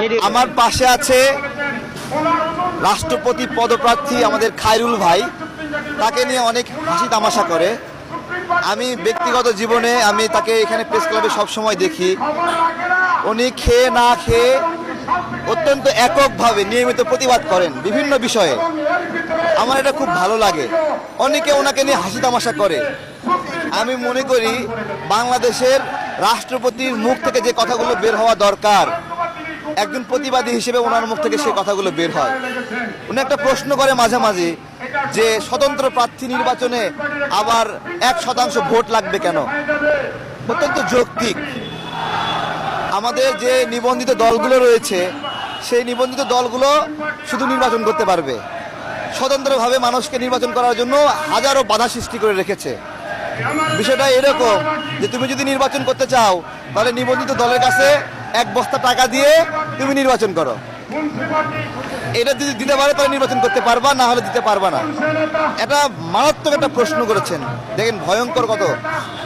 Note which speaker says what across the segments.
Speaker 1: আমার পাশে আছে রাষ্ট্রপতি পদপ্রার্থী আমাদের খায়রুল ভাই। তাকে নিয়ে অনেক হাসি তামাশা করে। আমি ব্যক্তিগত জীবনে আমি তাকে এখানে প্রেস ক্লাবে সবসময় দেখি। উনি খেয়ে না খেয়ে অত্যন্ত এককভাবে নিয়মিত প্রতিবাদ করেন বিভিন্ন বিষয়ে। আমার এটা খুব ভালো লাগে। অনেকে ওনাকে নিয়ে হাসি তামাশা করে। আমি মনে করি বাংলাদেশের রাষ্ট্রপতির মুখ থেকে যে কথাগুলো বের হওয়া দরকার একজন প্রতিবাদী হিসেবে ওনার মুখ থেকে সেই কথাগুলো বের হয়। উনি একটা প্রশ্ন করে মাঝে মাঝে যে, স্বতন্ত্র প্রার্থী নির্বাচনে আবার এক শতাংশ ভোট লাগবে কেন? অত্যন্ত যৌক্তিক। আমাদের যে নিবন্ধিত দলগুলো রয়েছে, সেই নিবন্ধিত দলগুলো শুধু নির্বাচন করতে পারবে। স্বতন্ত্রভাবে মানুষকে নির্বাচন করার জন্য হাজারো বাধা সৃষ্টি করে রেখেছে। বিষয়টা এরকম যে, তুমি যদি নির্বাচন করতে চাও, তাহলে নিবন্ধিত দলের কাছে এক বস্তা টাকা দিয়ে তুমি নির্বাচন করো। এটা যদি দিতে পারে তাহলে নির্বাচন করতে পারবা, না হলে দিতে পারবা না। এটা মারাত্মক একটা প্রশ্ন করেছেন। দেখেন ভয়ঙ্কর কত।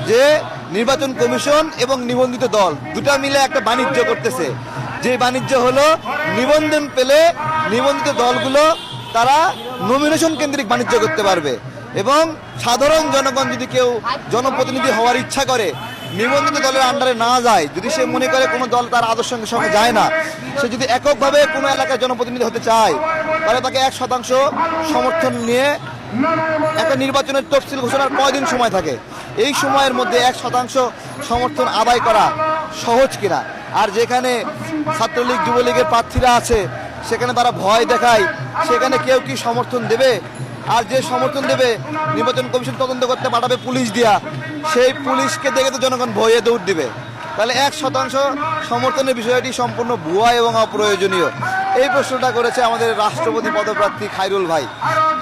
Speaker 1: যে নির্বাচন কমিশন এবং নিবন্ধিত দল দুটা মিলে একটা বাণিজ্য করতেছে। যে বাণিজ্য হলো নিবন্ধন পেলে নিবন্ধিত দলগুলো তারা নমিনেশন কেন্দ্রিক বাণিজ্য করতে পারবে। এবং সাধারণ জনগণ যদি কেউ জনপ্রতিনিধি হওয়ার ইচ্ছা করে নিবন্ধিত দলের আন্ডারে না যায়, যদি সে মনে করে কোনো দল তার আদর্শের সঙ্গে যায় না, সে যদি এককভাবে কোনো এলাকায় জনপ্রতিনিধি হতে চায়, তাহলে তাকে এক শতাংশ সমর্থন নিয়ে একটা নির্বাচনের তফসিল ঘোষণার কয়দিন সময় থাকে? এই সময়ের মধ্যে এক শতাংশ সমর্থন আদায় করা সহজ কিনা? আর যেখানে ছাত্রলীগ, যুবলীগের প্রার্থীরা আছে, সেখানে তারা ভয় দেখায়, সেখানে কেউ কি সমর্থন দেবে? আর যে সমর্থন দেবে, নির্বাচন কমিশন তদন্ত করতে পাঠাবে পুলিশ দিয়া। সেই পুলিশকে দেখে তো জনগণ ভয়ে দৌড় দিবে। তাহলে এক শতাংশ সমর্থনের বিষয়টি সম্পূর্ণ ভুয়া এবং অপ্রয়োজনীয়। এই প্রশ্নটা করেছে আমাদের রাষ্ট্রপতি পদপ্রার্থী খাইরুল ভাই।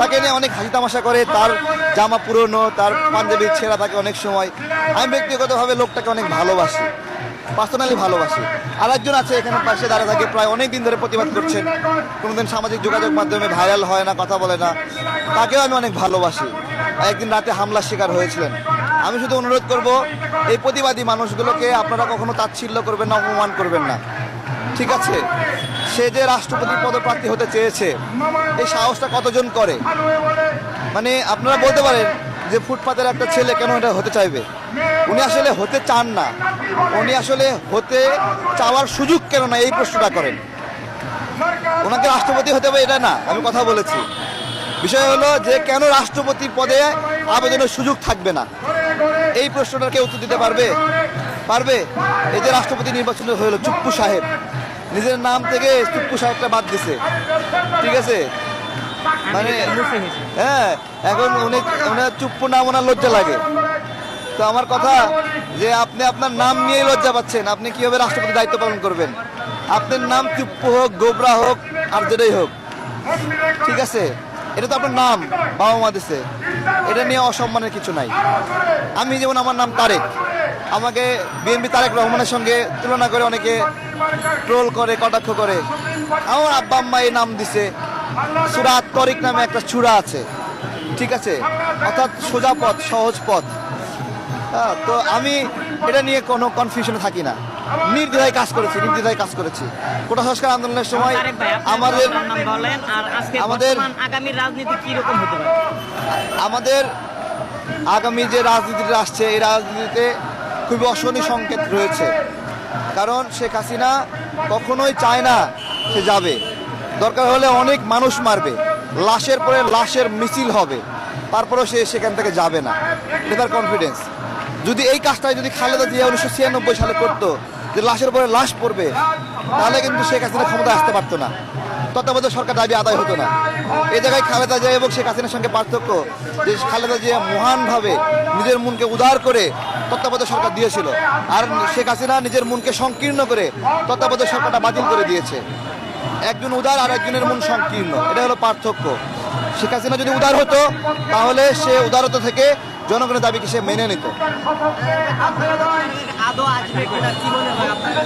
Speaker 1: তাকে নিয়ে অনেক হাসি তামাশা করে, তার জামা পুরনো, তার পাঞ্জাবির ছেঁড়া থাকে অনেক সময়। আমি ব্যক্তিগতভাবে লোকটাকে অনেক ভালোবাসি। পার্সোনালি ভালোবাসি। আর একজন আছে এখানে পাশে দাঁড়া থাকে, প্রায় অনেক দিন ধরে প্রতিবাদ করছেন। কোনোদিন সামাজিক যোগাযোগ মাধ্যমে ভাইরাল হয় না, কথা বলে না। তাকেও আমি অনেক ভালোবাসি। একদিন রাতে হামলার শিকার হয়েছিলেন। আমি শুধু অনুরোধ করব, এই প্রতিবাদী মানুষগুলোকে আপনারা কখনো তাচ্ছিল্য করবেন না, অপমান করবেন না। ঠিক আছে? সে যে রাষ্ট্রপতি পদপ্রার্থী হতে চেয়েছে, এই সাহসটা কতজন করে? মানে আপনারা বলতে পারেন যে ফুটপাতের একটা ছেলে কেন এটা হতে চাইবে? উনি আসলে হতে চান না। উনি আসলে হতে চাওয়ার সুযোগ কেন না, এই প্রশ্নটা করেন। ওনাকে রাষ্ট্রপতি হতে হবে এটা না, আমি কথা বলেছি। বিষয় হলো যে কেন রাষ্ট্রপতি পদে আবেদনের সুযোগ থাকবে না? এই প্রশ্নটা কেউ উত্তর দিতে পারবে? পারবে? এই যে রাষ্ট্রপতি নির্বাচন হলো চুপ্পু সাহেব, নিজের নাম থেকে চুপ্পু সাহেবটা বাদ দিছে। ঠিক আছে? মানে হ্যাঁ এখন উনি ওনার চুপ্পু নাম ওনার লজ্জা লাগে। তো আমার কথা যে আপনি আপনার নাম নিয়েই লজ্জা পাচ্ছেন। আপনি কীভাবে রাষ্ট্রপতি দায়িত্ব পালন করবেন? আপনার নাম চুপ্পু হোক, গোবরা হোক, আর যেটাই হোক। ঠিক আছে? এটা তো আপনার নাম, বাবা মা দিছে। এটা নিয়ে অসম্মানের কিছু নাই। আমি যেমন আমার নাম তারেক। আমাকে বিএনপি তারেক রহমানের সঙ্গে তুলনা করে অনেকে ট্রোল করে, কটাক্ষ করে। আমার আব্বা আম্মা এই নাম দিছে। সুরা তরিক নামে একটা চূড়া আছে। ঠিক আছে? অর্থাৎ সোজা পথ, সহজ পথ। তো আমি এটা নিয়ে কোনো কনফিউশনে থাকি না। নির্দ্বিধায় কাজ করেছি নির্দ্বিধায় কাজ করেছি। কোটা সংস্কার আন্দোলনের সময় আমাদের আমাদের-
Speaker 2: আগামী রাজনীতি কি রকম হতে পারে?
Speaker 1: আমাদের আগামী যে রাজনীতিটা আসছে এই রাজনীতিতে খুবই অশনি সংকেত রয়েছে। কারণ শেখ হাসিনা কখনোই চায় না সে যাবে। দরকার হলে অনেক মানুষ মারবে। লাশের পরে লাশের মিছিল হবে। তারপরেও সে সেখান থেকে যাবে না। এটা তার কনফিডেন্স যদি এই কাজটাই যদি খালেদা জিয়া উনিশশো ছিয়ানব্বই সালে করতো, যে লাশের পরে লাশ পড়বে, তাহলে কিন্তু শেখ হাসিনা ক্ষমতায় আসতে পারতো না। তত্ত্বাবধায়ক সরকার দাবি আদায় হতো না। এই জায়গায় খালেদা জিয়া এবং শেখ হাসিনার সঙ্গে পার্থক্য, যে খালেদা জিয়া মহানভাবে নিজের মনকে উদার করে তত্ত্বাবধায়ক সরকার দিয়েছিল, আর শেখ হাসিনা নিজের মনকে সংকীর্ণ করে তত্ত্বাবধায়ক সরকারটা বাতিল করে দিয়েছে। একজন উদার আর একজনের মন সংকীর্ণ, এটা হলো পার্থক্য। শেখ হাসিনা যদি উদার হতো, তাহলে সে উদারতা থেকে জনগণের দাবিকে সে মেনে নিত?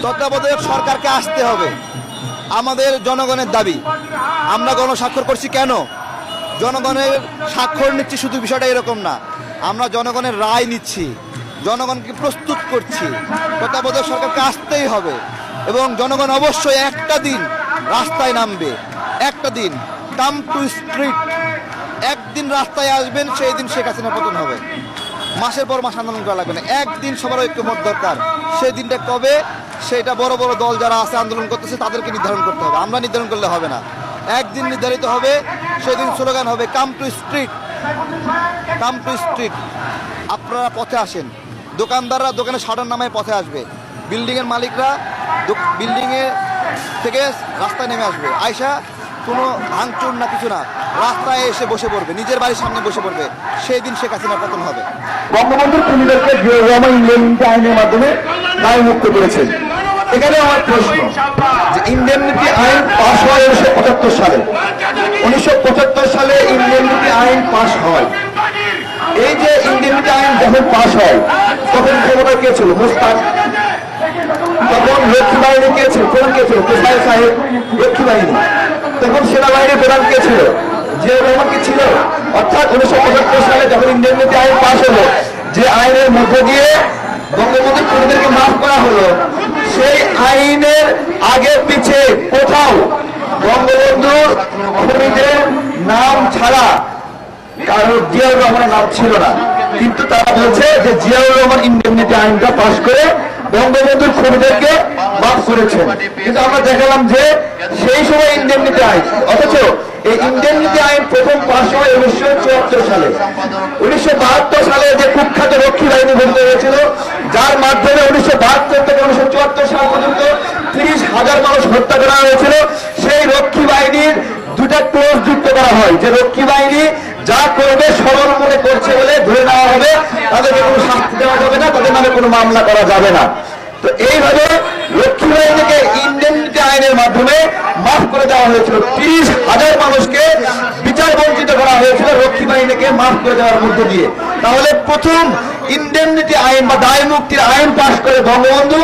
Speaker 1: তত্ত্বাবধায়ক সরকারকে আসতে হবে। আমাদের জনগণের দাবি। আমরা গণস্বাক্ষর করছি কেন? জনগণের স্বাক্ষর নিচ্ছি শুধু বিষয়টা এরকম না। আমরা জনগণের রায় নিচ্ছি। জনগণকে প্রস্তুত করছি। তত্ত্বাবধায়ক সরকারকে আসতেই হবে।
Speaker 2: এবং জনগণ অবশ্যই একটা দিন রাস্তায় নামবে। একটা দিন কাম টু স্ট্রিট একদিন রাস্তায় আসবেন, সেই দিন শেখ হাসিনা পতন হবে। মাসের পর মাস আন্দোলন করা লাগবে না। একদিন সবার ঐক্যমত দরকার। সেই দিনটা কবে? সেটা বড় বড় দল যারা আছে আন্দোলন করতেছে, তাদেরকে নির্ধারণ করতে হবে। আমরা নির্ধারণ করলে হবে না। একদিন নির্ধারিত হবে, সেদিন স্লোগান হবে come to street come to street আপনারা পথে আসেন। দোকানদাররা দোকানে শাটার নামায় পথে আসবে। বিল্ডিংয়ের মালিকরা বিল্ডিংয়ে থেকে রাস্তায় নেমে আসবে। আয়সা কোনো ভাঙচুর না কিছু না, রাস্তায় এসে বসে পড়বে, নিজের বাড়ির সামনে বসে পড়বে, সেই দিন শেখ হাসিনা পতন হবে।
Speaker 1: বঙ্গবন্ধুর খুনিদেরকে জিয়াউর রহমান ইন্ডেমনিটি আইনের মাধ্যমে দায় মুক্ত করেছেন এখানে আমার প্রশ্ন, যে ইন্ডেমনিটি আইন পাশ হয় উনিশশো পঁচাত্তর সালে। উনিশশো পঁচাত্তর সালে ইন্ডেমনিটি আইন পাশ হয়। এই যে ইন্ডেমনিটি আইন যখন পাশ হয়, তখন ক্ষমতা কে ছিল? মুস্তাক। তখন লক্ষ্মী বাহিনী কে ছিল? প্রধান কে ছিল? সাহেব। লক্ষ্মী বাহিনী তখন সেনাবাহিনীর প্রধান কে ছিল? জিয়াউর রহমান কি ছিল? অর্থাৎ উনিশশো পঁচাত্তর সালে যখন ইন্ডিয়াননীতি আইন পাশ হলো, যে আইনের মধ্য দিয়ে বঙ্গবন্ধু খুনিদেরকে মাফ করা হলো, সেই আইনের আগে পিছে কোথাও বঙ্গবন্ধুর খুনিদের নাম ছাড়া কারণ জিয়াউর রহমানের নাম ছিল না। কিন্তু তারা বলছে যে জিয়াউর রহমান ইন্ডেমনিটি আইনটা পাশ করে বঙ্গবন্ধুর খুনিদেরকে মাফ করেছেন। কিন্তু আমরা দেখালাম যে সেই সময় ইন্ডেমনিটি আইন, অথচ এই ইন্ডেমনিটি আইন প্রথম পাশ হয় উনিশশো চুয়াত্তর সালে। উনিশশো বাহাত্তর সালে যে কুখ্যাত রক্ষী বাহিনী গঠিত হয়েছিল, যার মাধ্যমে উনিশশো বাহাত্তর থেকে উনিশশো চুয়াত্তর সাল পর্যন্ত তিরিশ হাজার মানুষ হত্যা করা হয়েছিল। সেই রক্ষী বাহিনীর দুটা ক্লোজ যুক্ত করা হয়। যে রক্ষী বাহিনী যা করবে সরল মনে করছে বলে ধরে নেওয়া হবে। তাদেরকে কোনো শাস্তি দেওয়া যাবে না, তাদের নামে কোনো মামলা করা যাবে না। তো এইভাবে লক্ষ্মী বাহিনীকে ইন্ডেমনিটি আইনের মাধ্যমে মাফ করে দেওয়া হয়েছিল। তিরিশ হাজার মানুষকে বিচার বঞ্চিত করা হয়েছিল লক্ষ্মী বাহিনীকে মাফ করে দেওয়ার মধ্যে দিয়ে। তাহলে প্রথম ইন্ডেমনিটি আইন বা দায় মুক্তির আইন পাশ করে বঙ্গবন্ধু,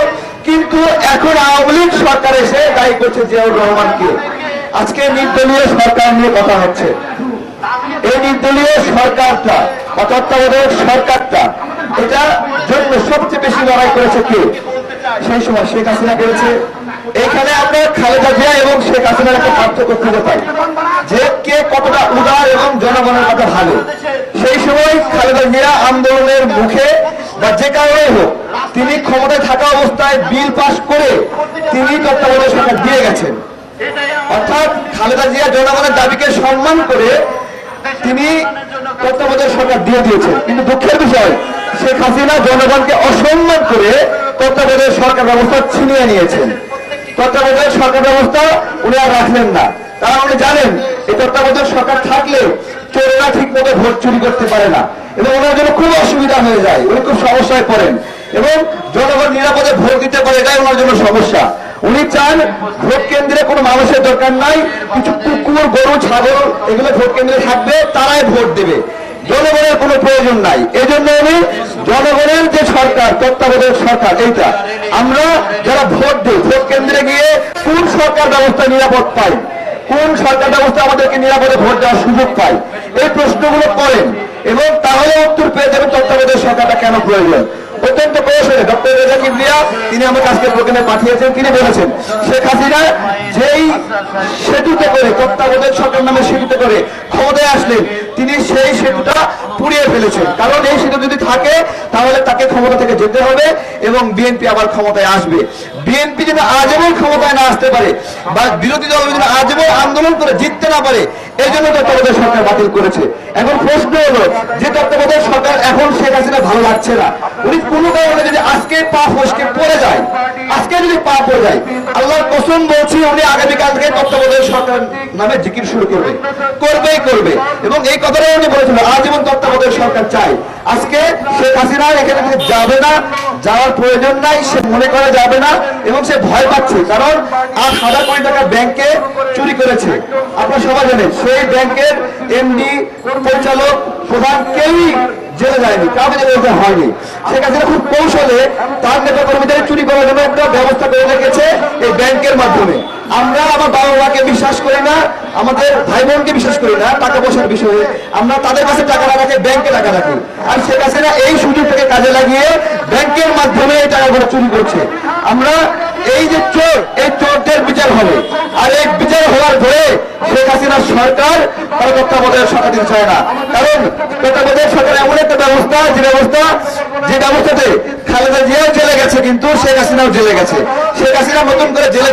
Speaker 1: কিন্তু এখন আওয়ামী লীগ সরকার এসে দায়ী করছে জিয়াউর রহমানকে আজকে নির্দলীয় সরকার নিয়ে কথা হচ্ছে। এই নির্দলীয় সরকারটা বা তত্ত্বাবধায়ক সরকারটা, এটা জন্য সবচেয়ে বেশি লড়াই করেছে কে? সেই সময় শেখ হাসিনা করেছে। এখানে আমরা খালেদা জিয়া এবং শেখ হাসিনার একটা পার্থক্য খুঁজে পাই। যে কে কতটা উদার এবং জনগণের কথা ভালো। সেই সময় খালেদা জিয়া আন্দোলনের মুখে বা যে কারণে হোক, তিনি ক্ষমতায় থাকা অবস্থায় বিল পাশ করে তিনি তত্ত্বাবধায়ক সরকার দিয়ে গেছেন। অর্থাৎ খালেদা জিয়া জনগণের দাবিকে সম্মান করে তিনি তত্ত্বাবধায়ক সরকার দিয়ে দিয়েছেন। কিন্তু দুঃখের বিষয়, শেখ হাসিনা জনগণকে অসম্মান করে তত্ত্বাবধায়ক সরকার ব্যবস্থা ছিনিয়ে নিয়েছেন। তত্ত্বাবধায়ক সরকার ব্যবস্থা উনি আর রাখলেন না। কারণ উনি জানেন, এই তত্ত্বাবধায়ক সরকার থাকলেও চোরেরা ঠিক মতো ভোট চুরি করতে পারে না। এবং ওনার জন্য খুব অসুবিধা হয়ে যায়, উনি খুব সমস্যায় পড়েন। এবং জনগণ নিরাপদে ভোট দিতে পারে, এটাই ওনার জন্য সমস্যা। উনি চান ভোট কেন্দ্রে কোনো মানুষের দরকার নাই, কিছু কুকুর, গরু, ছাগল, এগুলো ভোট কেন্দ্রে থাকবে, তারাই ভোট দেবে। জনগণের কোনো প্রয়োজন নাই। এজন্য উনি জনগণের যে সরকার, তত্ত্বাবধায়ক সরকার, এইটা। আমরা যারা ভোট দিই, ভোট কেন্দ্রে গিয়ে কোন সরকার ব্যবস্থা নিরাপদ পাই কোন সরকার ব্যবস্থা আমাদেরকে নিরাপদে ভোট দেওয়ার সুযোগ পাই এই প্রশ্নগুলো করেন এবং তাহলে উত্তর পেয়ে যাবেন তত্ত্বাবধায়ক সরকারটা কেন প্রয়োজন? অত্যন্ত কিবরিয়া তিনি আমাকে আজকে প্রোগ্রামে পাঠিয়েছেন। তিনি বলেছেন, শেখ হাসিনা যেই সেতুতে করে, তত্ত্বাবধায়ক সরকার নামে সেতুতে করে ক্ষমতায় আসলেন, তিনি সেই সেতুটা পুড়িয়ে ফেলেছেন। কারণ এই সেতু যদি থাকে, তাহলে তাকে ক্ষমতা থেকে যেতে হবে এবং বিএনপি আবার ক্ষমতায় আসবে। বিএনপি যদি আজীবন ক্ষমতায় না আসতে পারে বা বিরোধী দল যদি আজীবন আন্দোলন করে জিততে না পারে এই জন্য তত্ত্বাবধায়ক সরকার বাতিল করেছে। এখন প্রশ্ন হলো, যে তত্ত্বাবধায়ক সরকার এখন শেখ হাসিনা ভালো লাগছে না, উনি কোনো কারণে যদি আজকে পা ফসকে পড়ে যায়, আজকে যদি পা পড়ে যায়, আল্লাহর কসম বলছি, উনি আগামীকাল থেকে তত্ত্বাবধায়ক সরকার নামে জিকির শুরু করবে, করবেই করবে। এবং এই কথাটাই উনি বলেছিল, আজীবন তত্ত্বাবধায়ক সরকার চাই। আজকে শেখ হাসিনা এখানে যাবে না, যাওয়ার প্রয়োজন নাই, সে মনে করা যাবে না এবং সে ভয় পাচ্ছে, কারণ আট হাজার কোটি টাকা ব্যাংকে চুরি করেছে। আপনারা সবাই জানেন, সেই ব্যাংকের এমডি, পরিচালক, প্রধান কেউই জেলে যায়নি, কাউকে বলতে হয়নি। শেখ হাসিনা খুব কৌশলে তার নেতা কর্মীদের চুরি করার জন্য একটা ব্যবস্থা করে রেখেছে এই ব্যাংকের মাধ্যমে। আমরা আমার বাবা মাকে বিশ্বাস করি না, আমাদের ভাই বোনকে বিশ্বাস করি না, টাকা পয়সার বিষয়ে। আমরা তাদের কাছে টাকা রাখাকে ব্যাংকে টাকা রাখি। আর শেখ হাসিনা এই থেকে কাজে লাগিয়ে ব্যাংকের মাধ্যমে এই চুরি করছে। আমরা এই যে চোর, এই চোরদের বিচার হবে। আর এই বিচার হওয়ার পরে শেখ হাসিনার সরকার তার তত্ত্বাবধায়ক সরকার দিতে চায় না। কারণ তত্ত্বাবধায়ক সরকার এমন একটা ব্যবস্থা, যে ব্যবস্থা, যে ব্যবস্থাতে খালেদা জিয়াও জেলে গেছে, কিন্তু শেখ হাসিনাও জেলে গেছে। শেখ হাসিনা নতুন করে জেলে